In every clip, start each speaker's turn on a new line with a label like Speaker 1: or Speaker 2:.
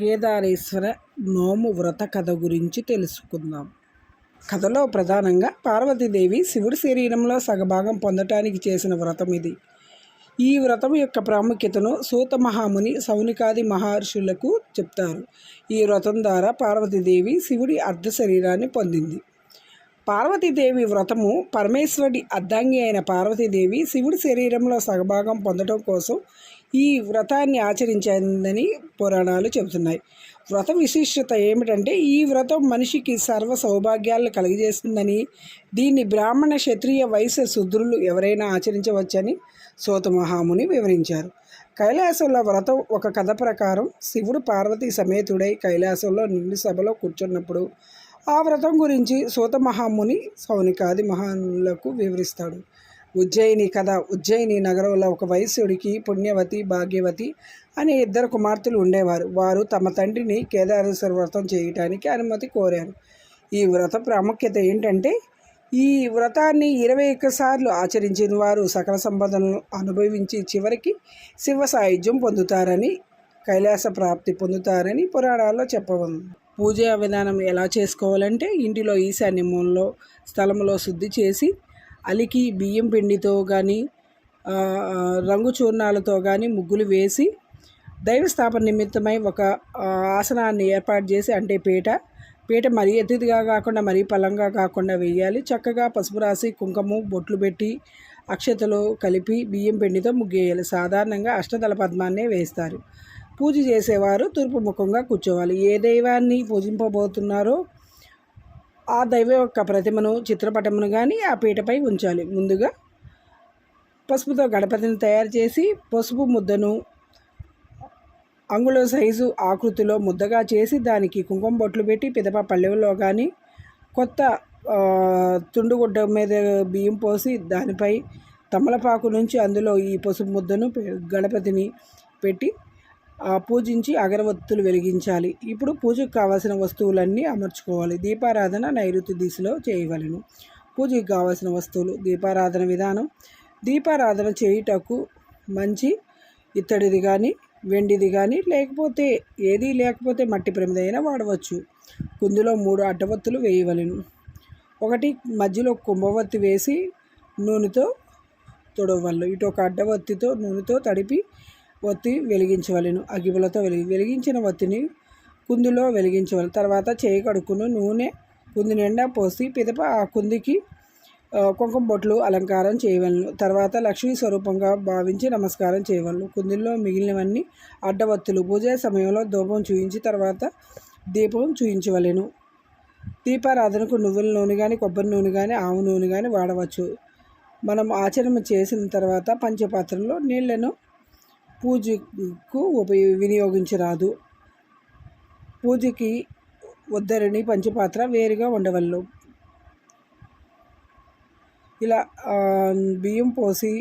Speaker 1: కేదారేశ్వర నోము వ్రత కథ గురించి తెలుసుకుందాం. కథలో ప్రధానంగా పార్వతీదేవి శివుడి శరీరంలో సగభాగం పొందటానికి చేసిన వ్రతం ఇది. ఈ వ్రతం యొక్క ప్రాముఖ్యతను సూత మహాముని సౌనికాది మహర్షులకు చెప్తారు. ఈ వ్రతం ద్వారా పార్వతీదేవి శివుడి అర్ధ శరీరాన్ని పొందింది. పార్వతీదేవి వ్రతము పరమేశ్వరుడి అర్ధాంగి అయిన పార్వతీదేవి శివుడి శరీరంలో సగభాగం పొందడం కోసం ఈ వ్రతాన్ని ఆచరించిందని పురాణాలు చెబుతున్నాయి. వ్రత విశిష్టత ఏమిటంటే ఈ వ్రతం మనిషికి సర్వ సౌభాగ్యాలను కలిగజేస్తుందని దీన్ని బ్రాహ్మణ క్షత్రియ వైశ్య శుద్రులు ఎవరైనా ఆచరించవచ్చని సోతమహాముని వివరించారు. కైలాసంలో వ్రతం ఒక కథ ప్రకారం శివుడు పార్వతీ సమేతుడై కైలాసంలో నిండు సభలో కూర్చున్నప్పుడు ఆ వ్రతం గురించి సూత మహాముని సౌనికాది మహానులకు వివరిస్తాడు. ఉజ్జయిని కథ ఉజ్జయిని నగరంలో ఒక వైశ్యుడికి పుణ్యవతి భాగ్యవతి అనే ఇద్దరు కుమార్తెలు ఉండేవారు. వారు తమ తండ్రిని కేదారేశ్వర వ్రతం చేయటానికి అనుమతి కోరారు. ఈ వ్రత ప్రాముఖ్యత ఏంటంటే ఈ వ్రతాన్ని ఇరవై సార్లు ఆచరించిన వారు సకల సంపదలను అనుభవించి చివరికి శివ సాయుధ్యం పొందుతారని కైలాస ప్రాప్తి పొందుతారని పురాణాల్లో చెప్పబడింది పూజా విధానం ఎలా చేసుకోవాలంటే ఇంటిలో ఈశాన్యములో స్థలంలో శుద్ధి చేసి అలికి బియ్యం పిండితో కానీ రంగు చూర్ణాలతో కానీ ముగ్గులు వేసి దైవస్థాపన నిమిత్తమై ఒక ఆసనాన్ని ఏర్పాటు చేసి అంటే పీట పీట మరీ ఎత్తిదిగా కాకుండా మరీ పలంగా కాకుండా వేయాలి. చక్కగా పసుపు రాసి కుంకుమ బొట్లు పెట్టి అక్షతలు కలిపి బియ్యం పిండితో ముగ్గేయాలి. సాధారణంగా అష్టదళ పద్మాన్నే వేస్తారు. పూజ చేసేవారు తూర్పు ముఖంగా కూర్చోవాలి. ఏ దైవాన్ని పూజింపబోతున్నారో ఆ దైవ యొక్క ప్రతిమను చిత్రపటమును కానీ ఆ పీటపై ఉంచాలి. ముందుగా పసుపుతో గణపతిని తయారు చేసి పసుపు ముద్దను అంగుళ సైజు ఆకృతిలో ముద్దగా చేసి దానికి కుంకుమ బొట్లు పెట్టి పిదప పల్లెల్లో కానీ కొత్త తుండుగుడ్డ మీద బియ్యం పోసి దానిపై తమలపాకు నుంచి అందులో ఈ పసుపు ముద్దను గణపతిని పెట్టి పూజించి అగరవత్తులు వెలిగించాలి. ఇప్పుడు పూజకు కావాల్సిన వస్తువులన్నీ అమర్చుకోవాలి. దీపారాధన నైరుతి దిశలో చేయవలను. పూజకు కావాల్సిన వస్తువులు దీపారాధన విధానం. దీపారాధన చేయుటకు మంచి ఇత్తడిది కానీ వెండిది కానీ లేకపోతే ఏది లేకపోతే మట్టి ప్రమిదైనా వాడవచ్చు. కుందులో మూడు అడ్డవత్తులు వేయవలను. ఒకటి మధ్యలో కుంభవత్తి వేసి నూనెతో తొడవళ్ళు ఇటు ఒక అడ్డవత్తితో నూనెతో తడిపి ఒత్తి వెలిగించవలను. అగిపులతో వెలిగి వెలిగించిన ఒత్తిని కుందులో వెలిగించవలను. తర్వాత చేయి కడుక్కును. నూనె కుంది నిండా పోసి పిదప ఆ కుందికి కుంకుమ బొట్లు అలంకారం చేయవలను. తర్వాత లక్ష్మీ స్వరూపంగా భావించి నమస్కారం చేయవలను. కుందుల్లో మిగిలినవన్నీ అడ్డవత్తులు. పూజ సమయంలో ధూపం చూయించి తర్వాత దీపం చూయించవలను. దీపారాధనకు నువ్వుల నూనె కానీ కొబ్బరి నూనె కానీ ఆవు నూనె కానీ వాడవచ్చు. మనం ఆచరణ చేసిన తర్వాత పంచపాత్రలో నీళ్ళను పూజకు ఉపయోగ వినియోగించరాదు. పూజకి ఉద్దరిని పంచపాత్ర వేరుగా ఉండవల్లు. ఇలా బియ్యం పోసి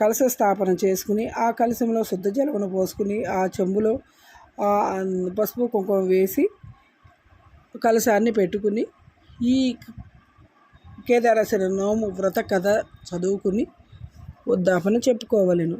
Speaker 1: కలస స్థాపన చేసుకుని ఆ కలసంలో శుద్ధ జలమును పోసుకుని ఆ చెంబులో పసుపు కుంకుమ వేసి కలశాన్ని పెట్టుకుని ఈ కేదారేశ్వర నోము వ్రత కథ చదువుకుని ఉద్దాపన చెప్పుకోవలను.